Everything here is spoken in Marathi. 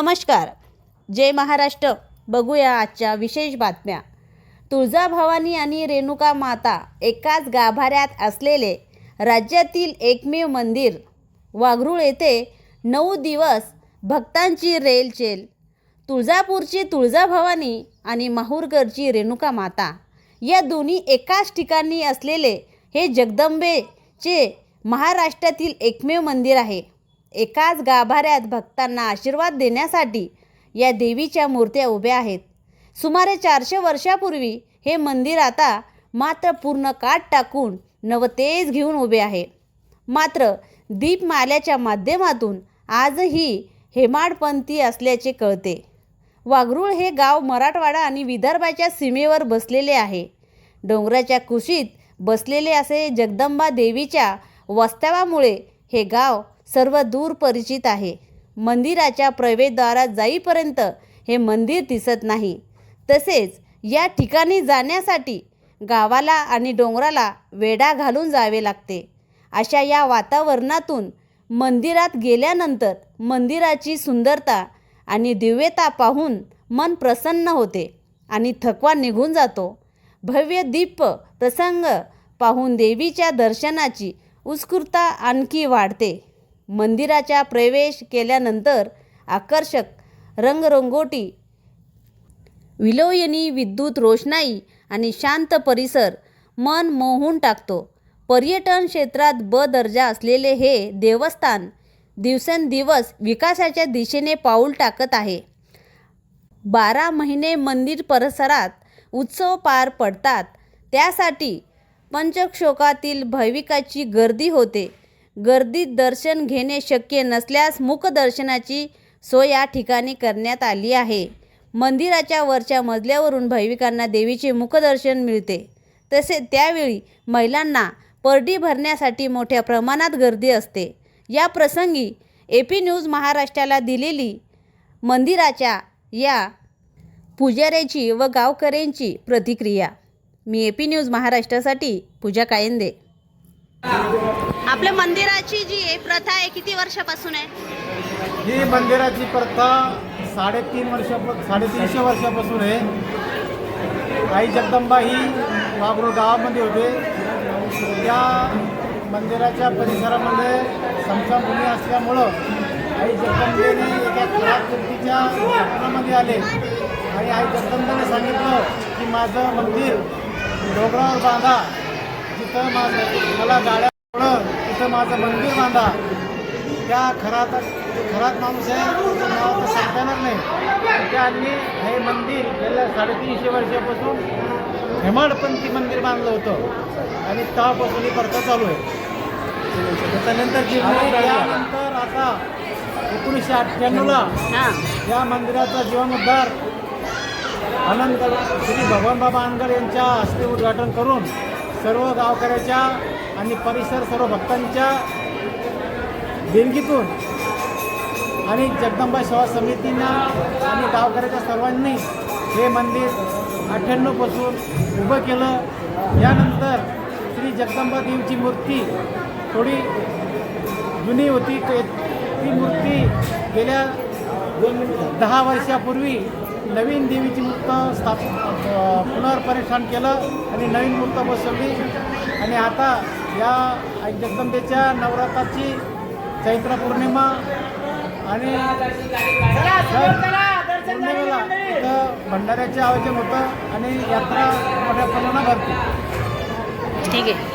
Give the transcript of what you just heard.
नमस्कार. जय महाराष्ट्र. बघूया आजच्या विशेष बातम्या. तुळजाभवानी आणि रेणुका माता एकाच गाभाऱ्यात असलेले राज्यातील एकमेव मंदिर वाघरूळ येथे नऊ दिवस भक्तांची रेलचेल तुळजापूरची तुळजाभवानी आणि माहूरगडची रेणुका माता या दोन्ही एकाच ठिकाणी असलेले हे जगदंबेचे महाराष्ट्रातील एकमेव मंदिर आहे. एकाच गाभाऱ्यात भक्तांना आशीर्वाद देण्यासाठी या देवीच्या मूर्त्या उभ्या आहेत. सुमारे चारशे वर्षापूर्वी हे मंदिर आता मात्र पूर्ण काठ टाकून नवतेज घेऊन उभे आहे. मात्र दीपमाल्याच्या माध्यमातून आजही हेमाडपंथी असल्याचे कळते. वाघरूळ हे गाव मराठवाडा आणि विदर्भाच्या सीमेवर बसलेले आहे. डोंगराच्या कुशीत बसलेले असे जगदंबा देवीच्या वास्तव्यामुळे हे गाव सर्व दूर परिचित आहे. मंदिराच्या प्रवेशद्वारात जाईपर्यंत हे मंदिर दिसत नाही. तसेच या ठिकाणी जाण्यासाठी गावाला आणि डोंगराला वेढा घालून जावे लागते. अशा या वातावरणातून मंदिरात गेल्यानंतर मंदिराची सुंदरता आणि दिव्यता पाहून मन प्रसन्न होते आणि थकवा निघून जातो. भव्य दीप प्रसंग पाहून देवीच्या दर्शनाची उत्स्फूर्ता आणखी वाढते. मंदिराच्या प्रवेश केल्यानंतर आकर्षक रंगरंगोटी विलोयनी विद्युत रोषणाई आणि शांत परिसर मन मोहून टाकतो. पर्यटन क्षेत्रात ब दर्जा असलेले हे देवस्थान दिवसेंदिवस विकासाच्या दिशेने पाऊल टाकत आहे. बारा महिने मंदिर परिसरात उत्सव पार पडतात. त्यासाठी पंचक्षोकातील भाविकाची गर्दी होते. गर्दीत दर्शन घेणे शक्य नसल्यास मुखदर्शनाची सोय या ठिकाणी करण्यात आली आहे. मंदिराच्या वरच्या मजल्यावरून भाविकांना देवीचे मुखदर्शन मिळते. तसेच त्यावेळी महिलांना परडी भरण्यासाठी मोठ्या प्रमाणात गर्दी असते. या प्रसंगी ए पी न्यूज महाराष्ट्राला दिलेली मंदिराच्या या पुजाऱ्याची व गावकऱ्यांची प्रतिक्रिया. मी ए पी न्यूज महाराष्ट्रासाठी पूजा कायंदे. आपल्या मंदिराची जी आहे प्रथा आहे किती वर्षापासून आहे? ही मंदिराची प्रथा साडेतीन वर्षा साडेतीनशे वर्षापासून आहे. आई जगदंबा ही वाघरोळ गावामध्ये होते. त्या मंदिराच्या परिसरामध्ये समशाभूमी असल्यामुळं आई जगदंबेने एका खराब व्यक्तीच्या घटनामध्ये आले. आणि आई जगदंबेने सांगितलं की माझं मंदिर डोंगरावर बांधा. जिथं माझं मला गाड्या पडलं तिथं माझं मंदिर बांधा. त्या खरात खरात माणूस आहे. त्याचं नाव तर सांगता येणार नाही त्यांनी हे मंदिर गेल्या साडेतीनशे वर्षापासून हेमाडपंथी मंदिर बांधलं होतं. आणि तेव्हापासून ही प्रथा चालू आहे. त्याच्यानंतर जी त्यानंतर आता एकोणीसशे अठ्ठ्याण्णवला या मंदिराचा जीवनोद्धार अनंत श्री भगवान बाबा अनगर यांच्या हस्ते उद्घाटन करून सर्व गावकऱ्याच्या आणि परिसर सर्व भक्तांच्या देणगीतून. आणि जगदंबा सेवा समितीनं आणि गावकऱ्याच्या सर्वांनी हे मंदिर अठ्ठ्याण्णवपासून उभं केलं. यानंतर श्री जगदंबा देवीची मूर्ती थोडी जुनी होती. ते- ती मूर्ती गेल्या दहा वर्षापूर्वी नवीन देवीची मूर्त स्थाप पुनर्परीक्षण पुनर्परिष्ठान केलं आणि नवीन मूर्त बसवली. आणि आता या आई जगदंबेच्या नवरात्राची चैत्र पौर्णिमा आणि पौर्णिमेला इथं भंडाऱ्याचे आयोजन होतं आणि यात्रा मोठ्या प्रमाणात भरते. ठीक आहे.